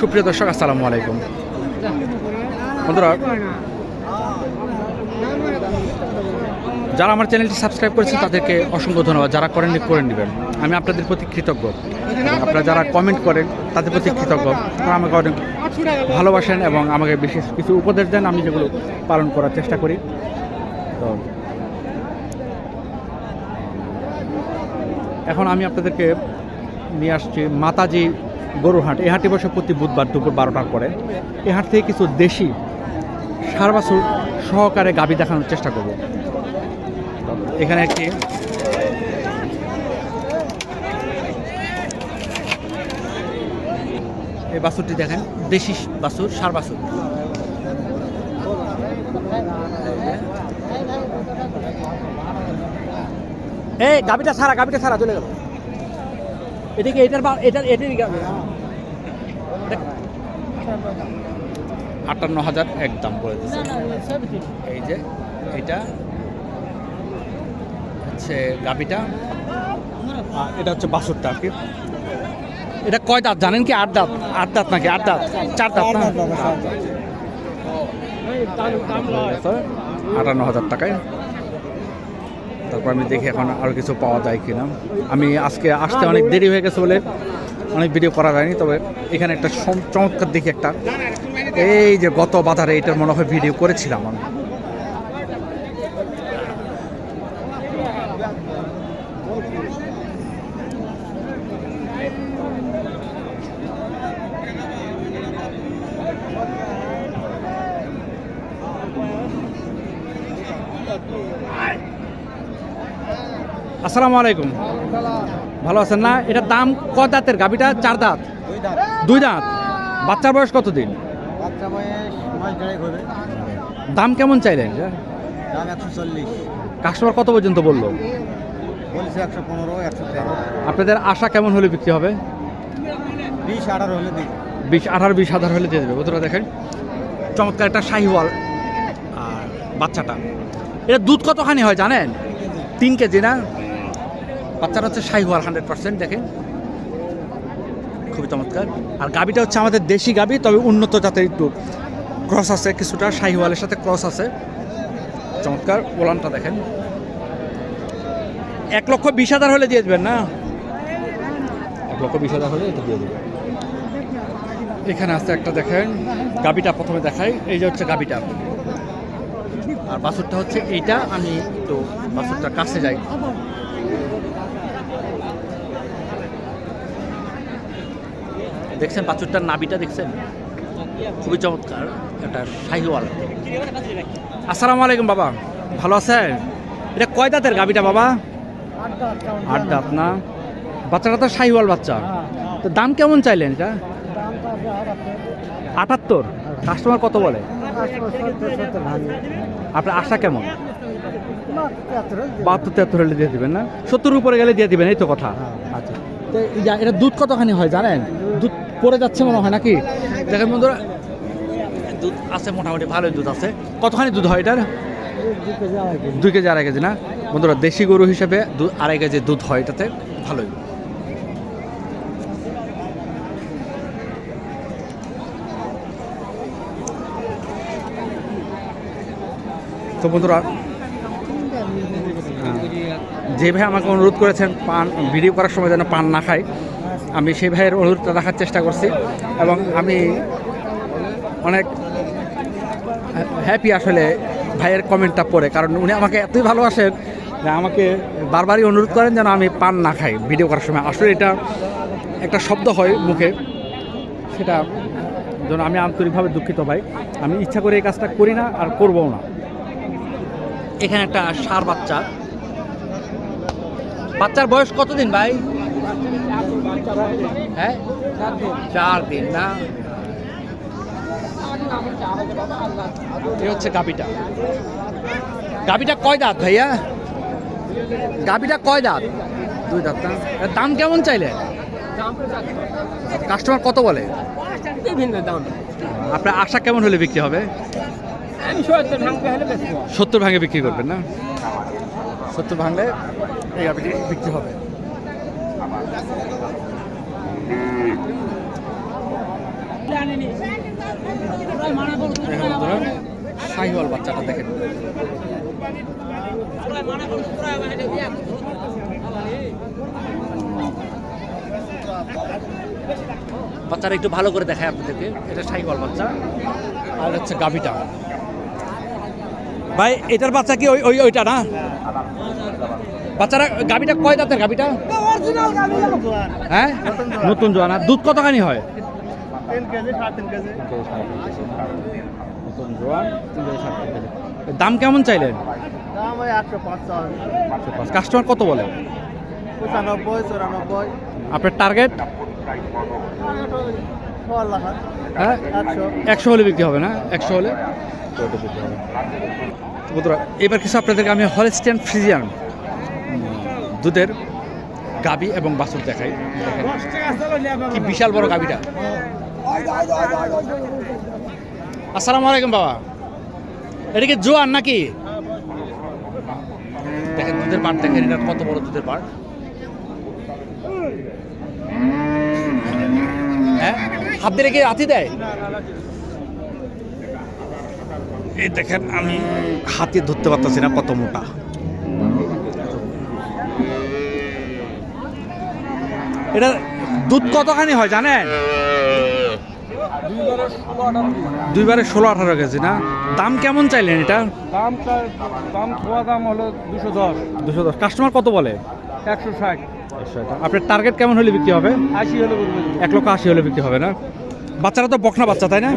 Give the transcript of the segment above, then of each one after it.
সুপ্রিয় দর্শক, আসসালামু আলাইকুম। বন্ধুরা, যারা আমার চ্যানেলটি সাবস্ক্রাইব করেছেন, তাদেরকে অসংখ্য ধন্যবাদ। যারা করেননি, করে নেবেন। আমি আপনাদের প্রতি কৃতজ্ঞ। আপনারা যারা কমেন্ট করেন, তাদের প্রতি কৃতজ্ঞ। তারা আমাকে অনেক ভালোবাসেন এবং আমাকে বিশেষ কিছু উপদেশ দেন। আমি যেগুলো পালন করার চেষ্টা করি। তো, এখন আমি আপনাদেরকে নিয়ে আসছি মাতাজি গরুর হাট এই হাটে বসে প্রতি বুধবার দুপুর বারোটার পরে এই হাট থেকে কিছু দেশি সার বাছুর সহকারে গাবি দেখানোর চেষ্টা করব। এখানে একটি এই বাছুরটি দেখেন, দেশি বাছুর, সার বাছুর। এই, গাবিটা ছাড়া গাবিটা ছাড়া, চলে গেল। এদিকে এটার বা এটার এটারই গাবি আটান্ন হাজার এক দাম করে দিচ্ছে এই যে এটা হচ্ছে গাবিটা এটা হচ্ছে বাসুরটা আর কি। এটা কয় দাঁত জানেন কি? আট দাঁত। আট দাঁত নাকি? আট দাঁত। চার দাঁত না? আটান্ন হাজার টাকায়। তারপর আমি দেখি এখন আরও কিছু পাওয়া যায় কিনা। আমি আজকে আসতে অনেক দেরি হয়ে গেছে বলে অনেক ভিডিও করা যায়নি, তবে এখানে একটা চমৎকার দেখি একটা। এই যে গত বাধারে এটার মনে হয় ভিডিও করেছিলাম আমি। আসসালামু আলাইকুম। ভালো আছেন না? এটা দাম ক দাঁতের? গাবিটা চার দাঁত? দুই দাঁত। দুই দাঁত। বাচ্চার বয়স কতদিন? বাচ্চা বয়স মাস দেড়েক হবে। দাম কেমন চাইলেন? কাস্টমার কত পর্যন্ত বলল? আপনাদের আশা কেমন হলে বিক্রি হবে? বিশ আঠারো হলে বিশ আঠারো বিশ হাজার হলে দিয়ে দেবে। বন্ধুরা দেখেন চমৎকার একটা শাহিওয়াল আর বাচ্চাটা। এটা দুধ কতখানি হয় জানেন? তিন কেজি না? বাচ্চাটা হচ্ছে শাহিওয়াল হান্ড্রেড পার্সেন্ট দেখেন। খুবই চমৎকার। আর গাবিটা হচ্ছে আমাদের দেশি গাবি তবে উন্নত জাতের একটু ক্রস আছে কিছুটা শাহিওয়ালের সাথে ক্রস আছে। চমৎকার ওলানটা দেখেন। এক লক্ষ বিশ হাজার হলে দিয়ে দেবেন না? এক লক্ষ বিশ হাজার হলে এটা দিয়ে দেবেন। এখানে আছে একটা দেখেন। গাবিটা প্রথমে দেখাই এই যে হচ্ছে গাবিটা। আর বাছুরটা হচ্ছে এইটা আমি একটু বাছুরটার কাছে যাই। দেখছেন বাছুরটার নাবিটা দেখছেন? খুবই চমৎকার একটা শাহিওয়াল। আসসালামু আলাইকুম বাবা, ভালো আছেন? এটা কয় দাঁতের গাবিটা বাবা? আট দাঁত না? বাচ্চাটা তো শাহিওয়াল বাচ্চা। তো দাম কেমন চাইলেন এটা? আটাত্তর। কাস্টমার কত বলে? আপনার আশা কেমন? বাহাত্তর, তিয়াত্তর হলে দিয়ে দিবেন না? সত্তর উপরে গেলে দিয়ে দিবেন, এই তো কথা। আচ্ছা। তো এটা দুধ কতখানি হয় জানেন? পড়ে যাচ্ছে মনে হয় নাকি? দেখেন বন্ধুরা, দুধ আছে মোটামুটি, ভালোই দুধ আছে। কতখানি দুধ হয় এটার? দুই কেজি আড়াই কেজি, না? বন্ধুরা, দেশি গরু হিসেবে আড়াই কেজি দুধ হয় এটাতে, ভালোই। তো বন্ধুরা যে ভাই আমাকে অনুরোধ করেছেন, পান, ভিডিও করার সময় যেন পান না খাই আমি সেই ভাইয়ের অনুরোধটা রাখার চেষ্টা করছি এবং আমি অনেক হ্যাপি আসলে ভাইয়ের কমেন্টটা পড়ে, কারণ উনি আমাকে এতই ভালোবাসেন যে আমাকে বারবারই অনুরোধ করেন যেন আমি পান না খাই ভিডিও করার সময়। আসলে এটা একটা শব্দ হয় মুখে, সেটা যেন আমি আন্তরিকভাবে দুঃখিত ভাই। আমি ইচ্ছা করে এই কাজটা করি না আর করবও না। এখানে একটা সার বাচ্চা। বাচ্চার বয়স কতদিন ভাই? হ্যাঁ চার দিন না? এই হচ্ছে গাবিটা। গাবিটা কয় দাঁত ভাইয়া? গাবিটা কয় দাঁত? দুই দাঁত না? দাম কেমন চাইলে? কাস্টমার কত বলে? বিভিন্ন দাম। আপনার আশা কেমন হলে বিক্রি হবে? আমি সত্তর ভাঙে বিক্রি করবেন না? সত্তর ভাঙলে এই গাভিটি বিক্রি হবে। বাচ্চাটা বাচ্চারা একটু ভালো করে দেখায় আপনাদেরকে। এটা শাহিওয়াল বাচ্চা, আর হচ্ছে গাভিটা। ভাই, এটার বাচ্চা কি ওই ওইটা না? বাচ্চারা, গাভিটা কয় দাঁতের গাভিটা? হ্যাঁ? নতুন জোয়ান। আর দুধ কতখানি হয়? তিন কেজি সাড়ে তিন কেজি। নতুন জোয়ান তিন কেজি সাত কেজি। দাম কেমন চাইলেন? কাস্টমার কত বলে? পঁচানব্বই চুরানব্বই। আপনার টার্গেট? হ্যাঁ? একশো হলে বিক্রি হবে না? একশো হলে? বন্ধুরা এবার কিছু আপনাদেরকে আমি হলস্টেন ফ্রিজিয়ান দুধের গাবি এবং বাছুর দেখাই। কি বিশাল বড় গাবিটা। আসসালামু আলাইকুম বাবা। এটা কি জোয়ান নাকি? দেখেন, দুধের পাট দেখেন, এটা কত বড় দুধের পাট হ্যাঁ? হাত দিলে কি হাতি দেয়? এই দেখেন, আমি হাতে ধরতে পারতেছি না, কত মোটা। এটা দুধ কতখানি হয় জানেন? দুইবারে ষোলো আঠারো কেজি না? দাম কেমন চাইলেন এটা? দাম দাম খোয়া দাম হলো দুশো দশ। দুশো দশ। কাস্টমার কত বলে? একশো ষাট। আপনার টার্গেট কেমন হলে বিক্রি হবে? আশি হলে এক লক্ষ আশি হলে বিক্রি হবে না? বাচ্চারা তো বকনা বাচ্চা তাই না?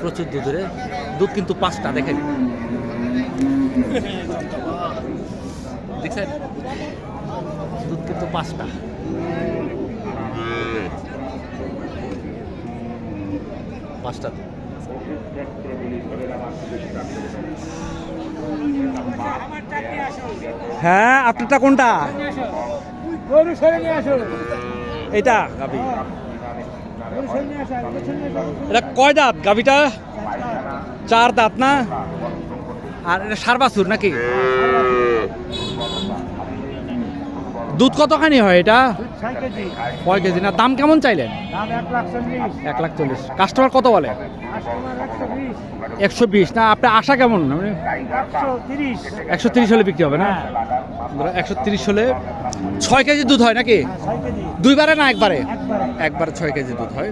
প্রচুর দুধের দুধ কিন্তু পাঁচটা দেখেন। দেখছেন? দুধ কিন্তু পাঁচটা। পাঁচটা দুধ। হ্যাঁ আপনারটা কোনটা? এটা আসো এটা কয় দাঁত গাবিটা চার দাঁত না? আর এটা সার বাছুর নাকি? দুধ কতখানি হয় এটা? ছয় কেজি। কয় কেজি। না দাম কেমন চাইলেন? এক লাখ চল্লিশ। কাস্টমার কত বলে? একশো বিশ। না আপনার আশা কেমন? মানে একশো তিরিশ। হলে বিক্রি হবে না? একশো তিরিশ হলে ছয় কেজি দুধ হয় নাকি? দুইবারে না একবারে? একবারে। ছয় কেজি দুধ হয়।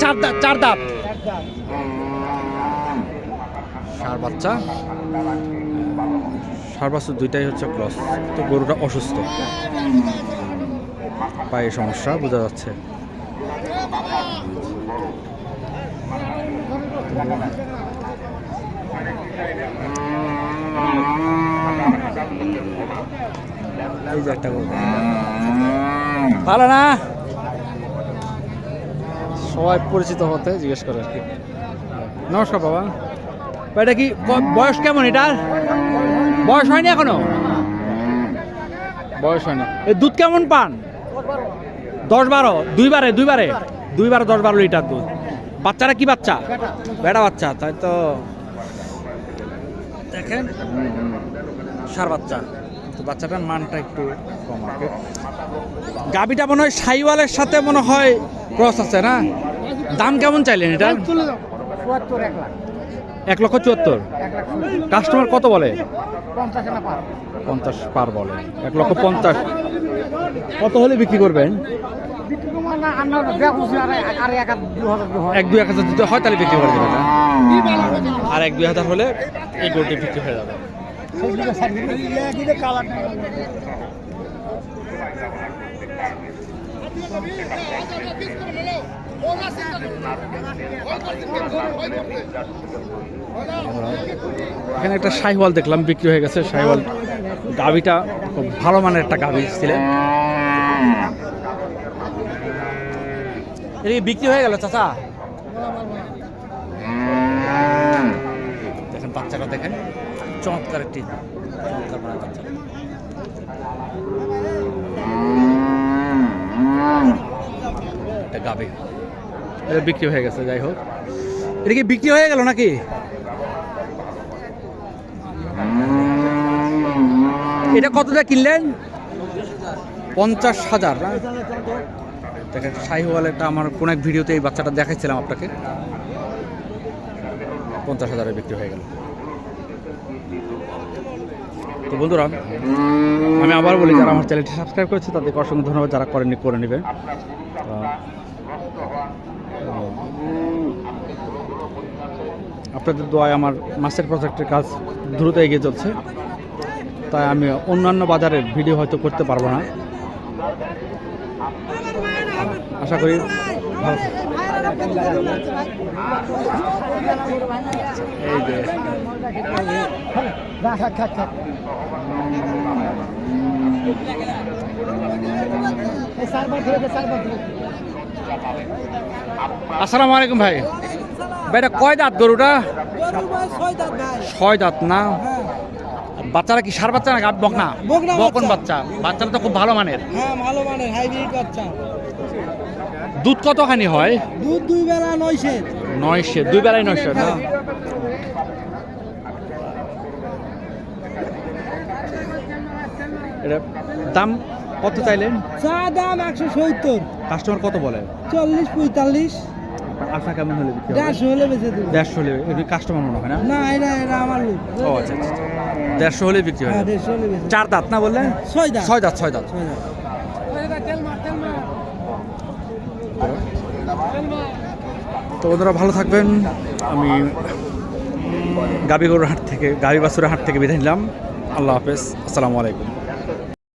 চার দাঁত। চার দাঁত। বাচ্চা। বাচ্চা দুইটাই হচ্ছে ক্রস। তো গরুটা অসুস্থ। পায়ে সমস্যা, বোঝা যাচ্ছে। এই যে একটা ভালো না! সবাই পরিচিত হতে জিজ্ঞেস করে আর কি। নমস্কার বাবা। এটা কি বয়স কেমন এটার? বয়স হয়নি এখনও বয়স হয়নি এই দুধ কেমন পান দশ বারো দুইবারে দুইবারে দুইবারে দশ বারো লিটার দুধ বাচ্চারা কি বাচ্চা বেটা বাচ্চা তাই তো দেখেন সার বাচ্চা তো বাচ্চাটার মানটা একটু কম আর কি। গাবিটা মনে হয় সাইওয়ালের সাথে মনে হয় ক্রস আছে না দাম কেমন চাইলেন এটা এক লক্ষ চুয়াত্তর। কাস্টমার কত বলে? পঞ্চাশ পার বলে। এক লক্ষ পঞ্চাশ। কত হলে বিক্রি করবেন? এক দুই এক হাজার দিতে হয় তাহলে বিক্রি করে দেবেন আর এক দুই হাজার হলে এই গরুটি বিক্রি হয়ে যাবে। কালার এখানে একটা শাহিওয়াল দেখলাম, বিক্রি হয়ে গেছে শাহিওয়াল। গাভিটা খুব ভালো মানের একটা গাভি এটা বিক্রি হয়ে গেল, চাচা। দেখেন বাচ্চাটা, দেখেন। চমৎকার একটি, চমৎকার বাচ্চা। এটা গাভি। এটা বিক্রি হয়ে গেছে, যাই হোক। এটা কি বিক্রি হয়ে গেল নাকি? এটা কত কতটা কিনলেন? পঞ্চাশ হাজার দেখেন শাহিওয়ালেরটা আমার কোন এক ভিডিওতে এই বাচ্চাটা দেখাইছিলাম আপনাকে। পঞ্চাশ হাজারে বিক্রি হয়ে গেল। তো বন্ধুরা, আমি আবার বলি, যারা আমার চ্যানেলটি সাবস্ক্রাইব করেছে, তাদেরকে অসংখ্য ধন্যবাদ, যারা করেননি, করে নেবেন। আপনাদের দোয়ায় আমার মাছের প্রজেক্টের কাজ দ্রুত এগিয়ে চলছে। তাই আমি অন্যান্য বাজারের ভিডিও হয়তো করতে পারব না। আশা করি। এই যে। আসসালামু আলাইকুম ভাই। এটা কয় দাঁত গরুটা? ছয় দাঁত না? বাচ্চারা কি সার বাচ্চা না গাব বকনা? বাচ্চা। বাচ্চা। বাচ্চারা তো খুব ভালো মানের। হ্যাঁ ভালো মানের হাইব্রিড বাচ্চা। দুধ কতখানি হয়? দুধ দুই বেলা নয়শে নয়শে দুই বেলায় নয়শে না? এটা দাম কত চাইলেন? চা দাম একশো সত্তর। কাস্টমার কত বলে? চল্লিশ পঁয়তাল্লিশ। আশা কেমন হলে বিক্রি দেড়শো হলে বেঁচে দেবো। দেড়শো হলে কাস্টমার মনে হয় না? না এটা এটা আমার লোক। ও আচ্ছা আচ্ছা আচ্ছা। দেড়শো হলে বিক্রি হয় হ্যাঁ দেড়শো হলে চার দাঁত না বললেন ছয় দাম ছয় দাঁত ছয় দাঁত। তো বন্ধুরা ভালো থাকবেন। আমি গাবিগরুর হাট থেকে গাবি বাসুরের হাট থেকে বিদায় নিলাম। আল্লাহ হাফেজ। আসসালামু আলাইকুম।